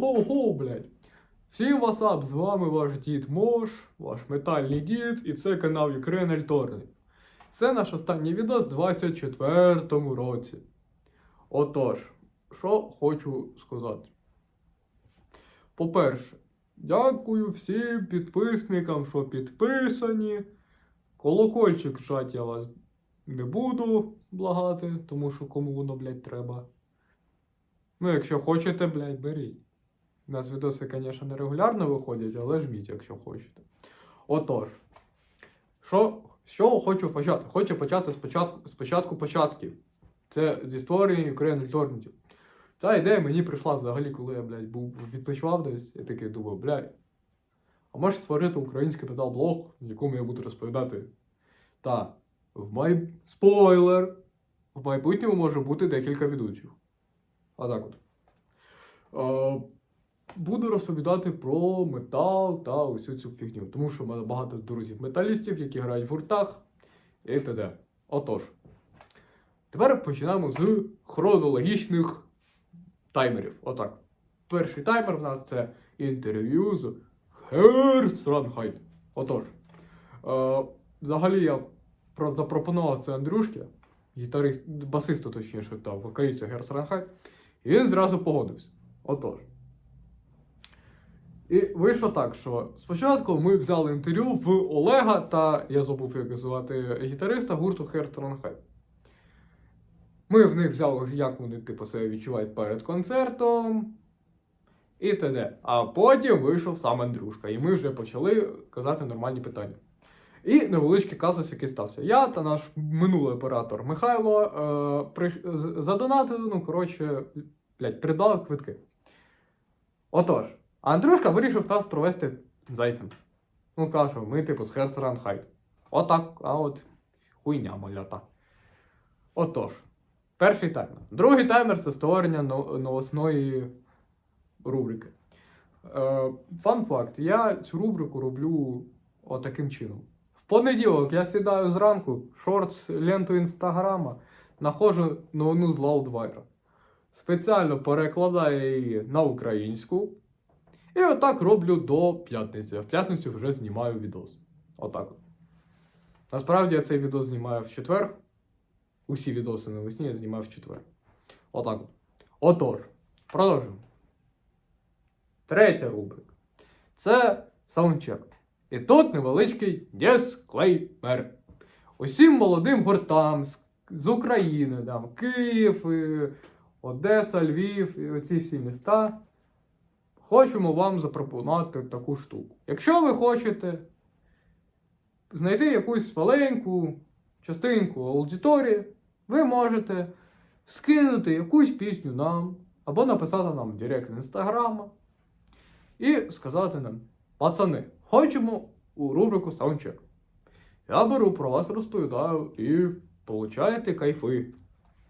Йоу-хоу-хоу, блядь! Всім васап, з вами ваш дід Мош, ваш метальний дід, і це канал Ukraine Альторний. Це наш останній відео з 24-му році. Отож, що хочу сказати. По-перше, дякую всім підписникам, що підписані. Колокольчик жать я вас не буду благати, тому що кому воно, блядь, треба. Ну, якщо хочете, блядь, беріть. У нас відоси, звісно, не регулярно виходять, але жміть, якщо хочете. Отож, що, з чого хочу почати? Хочу почати спочатку, спочатку початків. Це з історії Ukraine Alternative. Ця ідея мені прийшла взагалі, коли я, блядь, був відпочивав десь. Я такий думав, блядь, а може створити український метал-блог, в якому я буду розповідати. Та, в май... спойлер! В майбутньому може бути декілька ведучих. Отак от. Е, буду розповідати про метал та усю цю фігню. Тому що в мене багато друзів-металістів, які грають в гуртах і т.д. Отож. Тепер починаємо з хронологічних таймерів. Отак. Перший таймер в нас це інтерв'ю з Герстранхайт. Отож. Е, взагалі я про- запропонував це Андрюшки, гітарист, басисту, точніше, та вокалісту Герстранхайт. І він зразу погодився. Отож. І вийшло так, що спочатку ми взяли інтерв'ю в Олега та я забув, як звати гітариста гурту Херстронхайт. Ми в них взяли, як вони типу, себе відчувають перед концертом і т.д. А потім вийшов сам Андрюшка, і ми вже почали казати нормальні питання. І невеличкий казус, який стався. Я та наш минулий оператор Михайло е, при, з- задонатили, ну, коротше, блядь, придбали квитки. Отож, а Андрюшка вирішив нас провести зайцем. Ну, сказав, що ми, типу, з Херсеран Хайт. Отак, а от хуйня малята. Отож, перший таймер. Другий таймер це створення новосної рубрики. Е, фан факт: я цю рубрику роблю отаким чином. В понеділок я сідаю зранку, шортс ленту інстаграма, находжу новину з Loudwire. Спеціально перекладаю її на українську. І отак роблю до п'ятниці. А в п'ятницю вже знімаю відос. Отак. от. Насправді я цей відос знімаю в четвер. Усі відоси навесні я знімаю в четвер. Отак. от. Отож, продовжуємо. Третя рубрика. Це саундчек. І тут невеличкий дисклеймер. Усім молодим гуртам з, України, там, Київ, Одеса, Львів і оці всі міста. Хочемо вам запропонувати таку штуку. Якщо ви хочете знайти якусь маленьку частинку аудиторії, ви можете скинути якусь пісню нам, або написати нам в директ інстаграма і сказати нам: пацани, хочемо у рубрику Soundcheck. Я беру про вас розповідаю і получаєте кайфи.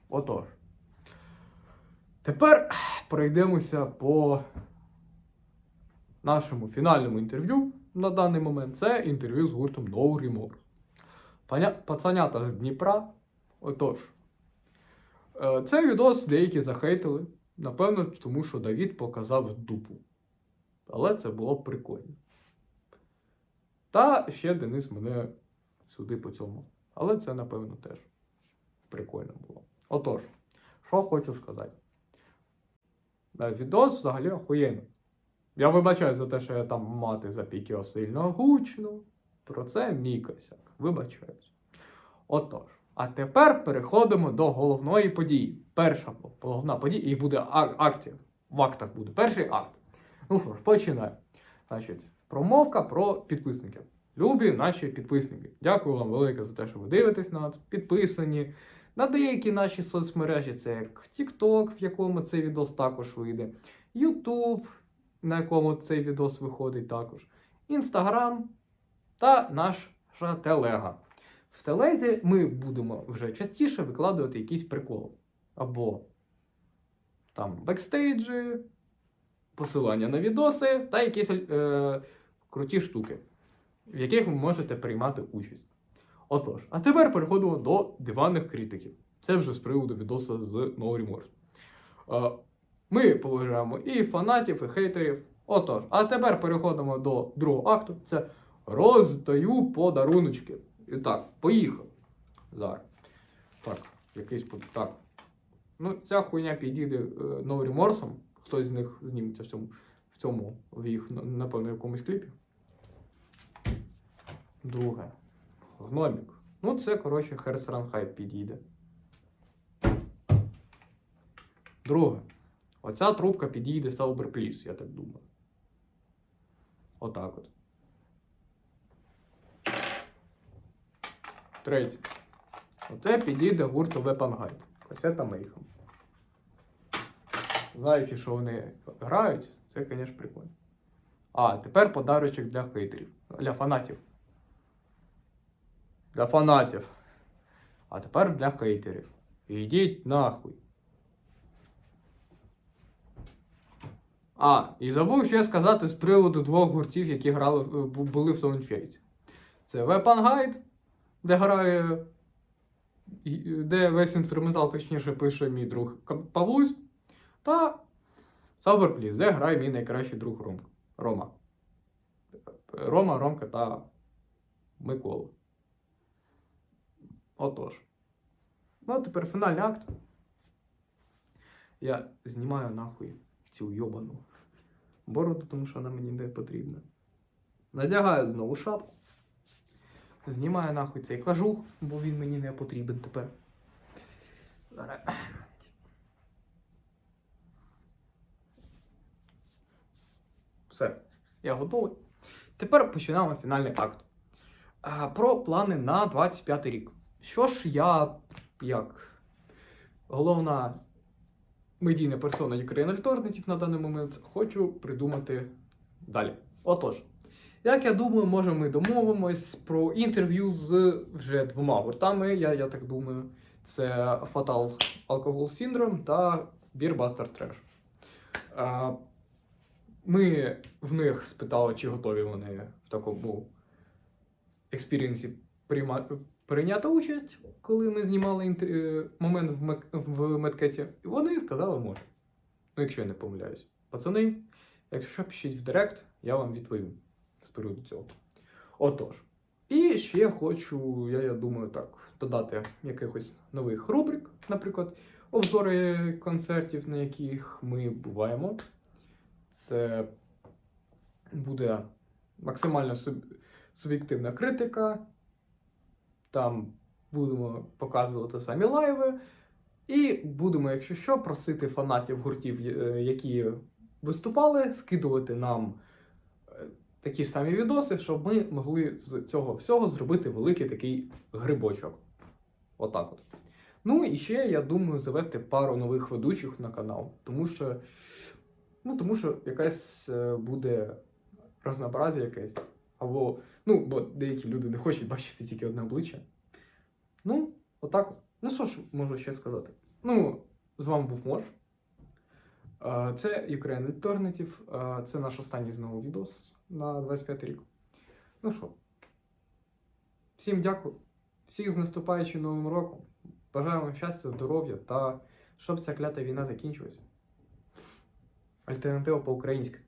Отож. Тепер пройдемося по нашому фінальному інтерв'ю на даний момент. Це інтерв'ю з гуртом No Remorse. Паня... Пацанята з Дніпра. Отож. Е, Цей відос деякі захейтили. Напевно, тому що Давід показав дупу. Але це було прикольно. Та ще Денис мене сюди по цьому. Але це, напевно, теж прикольно було. Отож, що хочу сказати. Е, Відос взагалі охуєнний. Я вибачаю за те, що я там мати запікував сильно гучно. Про це мій косяк. Вибачаюсь. Отож. А тепер переходимо до головної події. Перша головна подія, і буде актів. В актах буде. Перший акт. Ну що ж, починаємо. Значить, промовка про підписників. Любі наші підписники. Дякую вам велике за те, що ви дивитесь нас, підписані. На деякі наші соцмережі, це як TikTok, в якому цей відос також вийде, YouTube, на якому цей відос виходить також, Instagram та наша телега. В телезі ми будемо вже частіше викладувати якісь приколи. Або там бекстейджі, посилання на відоси та якісь е, круті штуки, в яких ви можете приймати участь. Отож, а тепер переходимо до диванних критиків. Це вже з приводу відоса з No Remorse. Ми поважаємо і фанатів, і хейтерів. Отож, а тепер переходимо до другого акту. Це роздаю подаруночки. І так, поїхав. Зараз. Так, якийсь так. Ну, ця хуйня підійде е, Remorse. Хтось з них зніметься в цьому, в цьому, в їх, на- напевно, якомусь кліпі. Друге. Гномік. Ну, це, коротше, Херсран Хайп підійде. Друге. Оця трубка підійде Please, я так думаю. Отак от. Третє. Оце підійде гурту Guide. Касета Mayhem. Знаючи, що вони грають, це, звісно, прикольно. А, тепер подарочок для хейтерів. Для фанатів. Для фанатів. А тепер для хейтерів. Ідіть нахуй. А, і забув ще сказати з приводу двох гуртів, які грали, були в Soundchase. Це Weapon Guide, де грає. де весь інструментал, точніше, пише мій друг Павлусь. Та Please, де грає мій найкращий друг Ром, Рома. Рома, Ромка та Микола. Отож. Ну, а тепер фінальний акт. Я знімаю нахуй цю йобану бороду, тому що вона мені не потрібна. Надягаю знову шапку. Знімаю нахуй цей кажух, бо він мені не потрібен тепер. Все, я готовий. Тепер починаємо фінальний акт. Про плани на 25 рік. Що ж я, як головна медійна персона Ukraine Alternative на даний момент, хочу придумати далі. Отож, як я думаю, може ми домовимось про інтерв'ю з вже двома гуртами. Я, я так думаю, це Fatal Alcohol Syndrome та Beer Buster Trash. Ми в них спитали, чи готові вони в такому експірієнсі прийма... прийняти участь, коли ми знімали інтер... е, момент в, мек... медкеті. І вони сказали, може. Ну, якщо я не помиляюсь. Пацани, якщо пишіть в Директ, я вам відповім з приводу цього. Отож. І ще хочу, я, я думаю, так, додати якихось нових рубрик, наприклад, обзори концертів, на яких ми буваємо. Це буде максимально суб... суб'єктивна критика. Там будемо показувати самі лайви. І будемо, якщо що, просити фанатів гуртів, е, які виступали, скидувати нам е, такі ж самі відоси, щоб ми могли з цього всього зробити великий такий грибочок. Отак от. Ну і ще я думаю завести пару нових ведучих на канал, тому що, ну, тому що якась е, буде разнообразі якесь. Або, ну, бо деякі люди не хочуть бачити тільки одне обличчя. Ну, отак. Ну що ж можу ще сказати? Ну, з вами був Мож. Е, Це Ukraine Alternative. Це наш останній знову відос на 25 рік. Ну що, всім дякую. Всіх з наступаючим новим роком. Бажаю вам щастя, здоров'я та щоб ця клята війна закінчилась. Альтернатива по-українськи.